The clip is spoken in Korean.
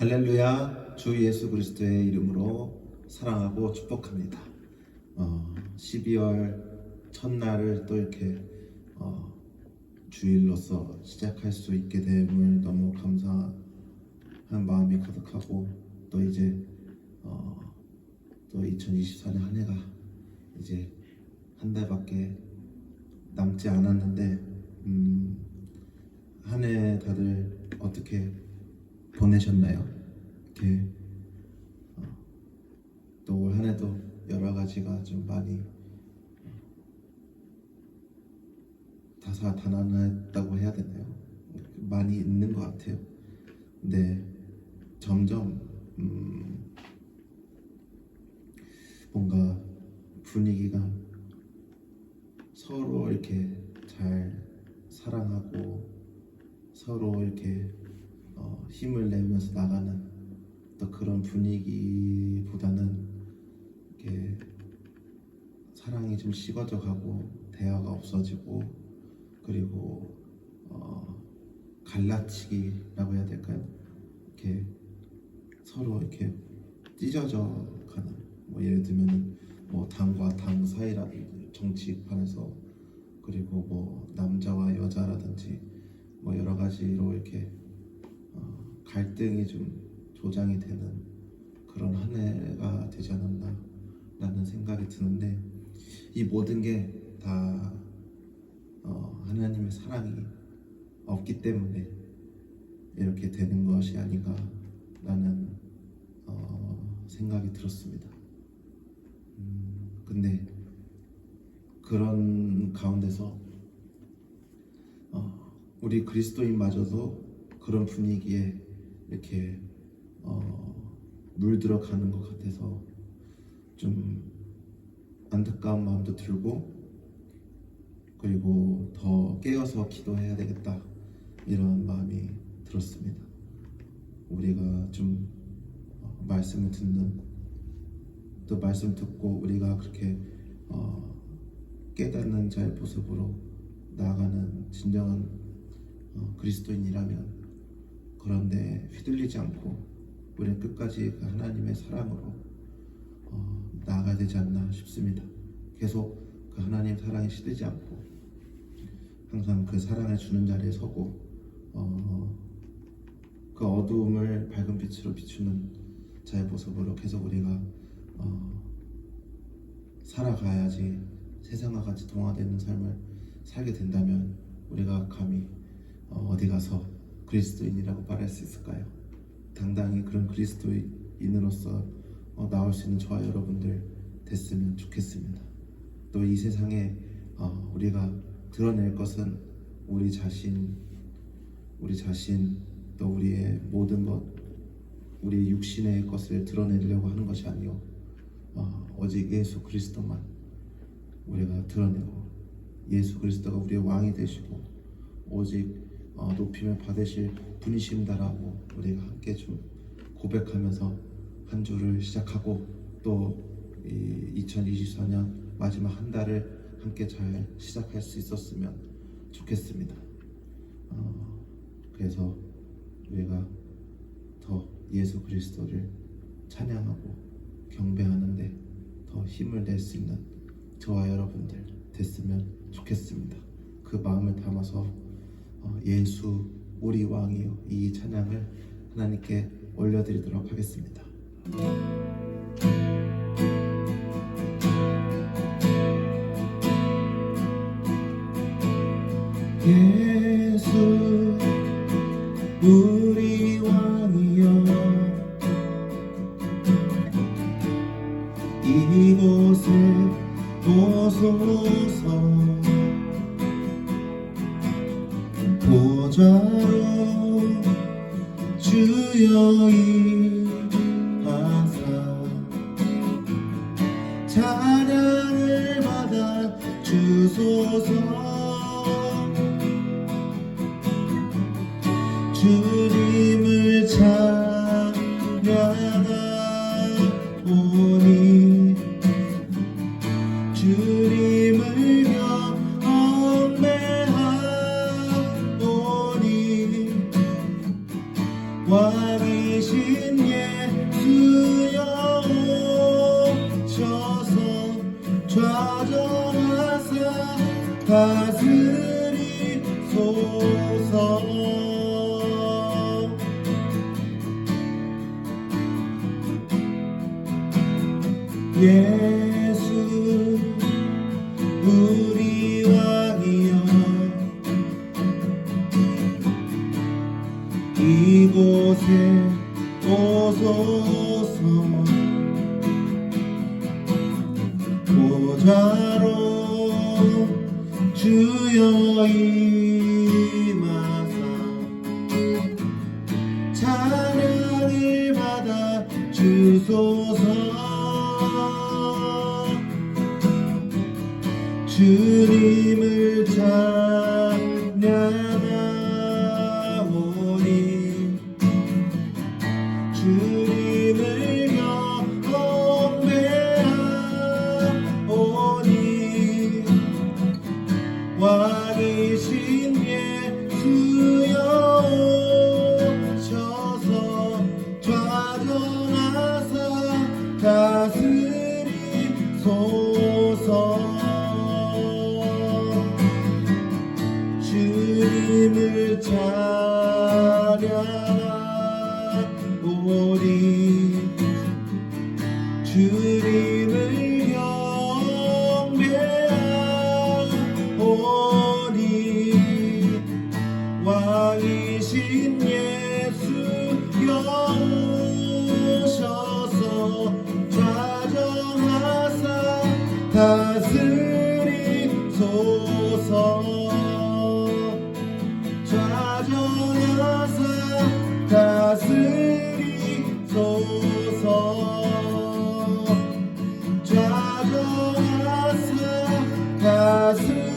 할렐루야 주 예수 그리스도의 이름으로 사랑하고 축복합니다. 어, 12월 첫날을 또 이렇게 어, 주일로서 시작할 수 있게 됨을 너무 감사한 마음이 가득하고 또 이제 어, 또 2024년 한 해가 이제 한 달밖에 남지 않았는데 음, 한 해 다들 어떻게 보내셨나요? 이렇게 어, 또올 한 해도 여러 가지가 좀 많이 어, 다사다난했다고 해야 되나요? 많이 있는 것 같아요. 근데 점점 음, 뭔가 분위기가 서로 이렇게 잘 사랑하고 서로 이렇게 어, 힘을 내면서 나가는 또 그런 분위기보다는 이렇게 사랑이 좀 식어져 가고 대화가 없어지고 그리고 어, 갈라치기라고 해야 될까요? 이렇게 서로 이렇게 찢어져 가는 뭐 예를 들면은 뭐 당과 당 사이라든지 정치판에서 그리고 뭐 남자와 여자라든지 뭐 여러 가지로 이렇게 어, 갈등이 좀 조장이 되는 그런 한 해가 되지 않았나 라는 생각이 드는데 이 모든 게다 어, 하나님의 사랑이 없기 때문에 이렇게 되는 것이 아닌가 라는 어, 생각이 들었습니다. 음, 근데 그런 가운데서 어, 우리 그리스도인마저도 그런 분위기에 이렇게 어, 물들어 가는 것 같아서 좀 안타까운 마음도 들고 그리고 더 깨어서 기도해야 되겠다 이런 마음이 들었습니다. 우리가 좀 어, 말씀을 듣는 또 말씀 듣고 우리가 그렇게 어, 깨닫는 자의 모습으로 나아가는 진정한 어, 그리스도인이라면 그런데 휘둘리지 않고 우리는 끝까지 그 하나님의 사랑으로 어, 나아가야 되지 않나 싶습니다. 계속 그 하나님 사랑에 시들지 않고 항상 그 사랑을 주는 자리에 서고 어, 그 어두움을 밝은 빛으로 비추는 자의 모습으로 계속 우리가 어, 살아가야지 세상과 같이 동화되는 삶을 살게 된다면 우리가 감히 어, 어디 가서 그리스도인이라고 말할 수 있을까요? 당당히 그런 그리스도인으로서 어, 나올 수 있는 저와 여러분들 됐으면 좋겠습니다. 또 이 세상에 어, 우리가 드러낼 것은 우리 자신, 우리 자신 또 우리의 모든 것, 우리 육신의 것을 드러내려고 하는 것이 아니요 어, 오직 예수 그리스도만 우리가 드러내고 예수 그리스도가 우리의 왕이 되시고 오직 어, 높임을 받으실 분이신다라고 우리가 함께 좀 고백하면서 한 주를 시작하고 또 2024년 마지막 한 달을 함께 잘 시작할 수 있었으면 좋겠습니다. 어, 그래서 우리가 더 예수 그리스도를 찬양하고 경배하는데 더 힘을 낼 수 있는 저와 여러분들 됐으면 좋겠습니다. 그 마음을 담아서 어, 예수 우리 왕이요 이 찬양을 하나님께 올려드리도록 하겠습니다. 예수 우리 왕이여 이곳에 오소서 보좌로 주여 임하사 찬양을 받아 주소서 좌정하사 다스리소서 예수 우리 왕이여 이곳에 오소서 보좌로 주여 임하사. 찬양을 받아 주소서. 주님을 늘 자라 우리 주님을 경배하오니 왕이신 예수 여셔서 좌정하사 다스리소서 Brasil.